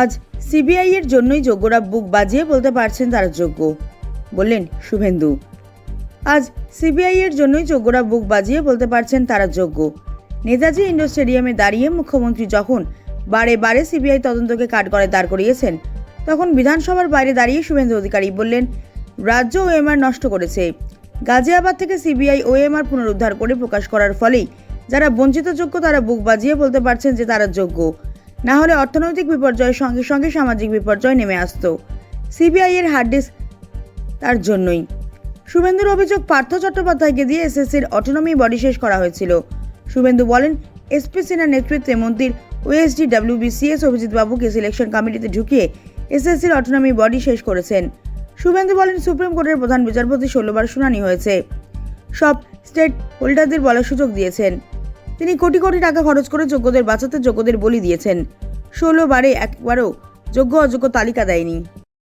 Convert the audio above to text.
আজ সিবিআই এর জন্যই যোগ্যরা বুক বাজিয়ে বলতে পারছেন তারা যোগ্য, বললেন শুভেন্দু। আজ সিবিআই এর জন্যই যোগ্যরা বুক বাজিয়ে বলতে পারছেন তারা যোগ্য। নেতাজি ইন্ডোর স্টেডিয়ামে দাঁড়িয়ে মুখ্যমন্ত্রী যখন বারে বারে সিবিআই তদন্তকে কাঠগড়ায় দাঁড় করিয়েছেন, তখন বিধানসভার বাইরে দাঁড়িয়ে শুভেন্দু অধিকারী বললেন, রাজ্য ওএমআর নষ্ট করেছে। গাজিয়াবাদ থেকে সিবিআই ওএমআর পুনরুদ্ধার করে প্রকাশ করার ফলেই যারা বঞ্চিত যোগ্য তারা বুক বাজিয়ে বলতে পারছেন যে তারা যোগ্য। না হলে অর্থনৈতিক বিপর্যয়ের সঙ্গে সঙ্গে সামাজিক বিপর্যয় নেমে আসতো। সিবিআই এর হার্ড ডিস্ক তার জন্যই। শুভেন্দুর অভিযোগ পার্থ চট্টোপাধ্যায়কে দিয়ে এসএসসির অটোনমি বডি শেষ করা হয়েছিল। শুভেন্দু বলেন এসপি সিনহার নেতৃত্বে মন্ত্রীর ওএসডি ডাব্লিউবিসিএস অভিজিৎ বাবুকে সিলেকশন কমিটিতে ঢুকিয়ে এসএসসির অটোনমি বডি শেষ করেছেন। শুভেন্দু বলেন, সুপ্রিম কোর্টের প্রধান বিচারপতি ষোলোবার শুনানি হয়েছে। সব স্টেট হোল্ডারদের বলার সুযোগ দিয়েছেন। তিনি কোটি কোটি টাকা খরচ করে যোগ্যদের বাঁচাতে যোগ্যদের বলি দিয়েছেন। ষোলো বারে একবারও যোগ্য অযোগ্য তালিকা দেয়নি।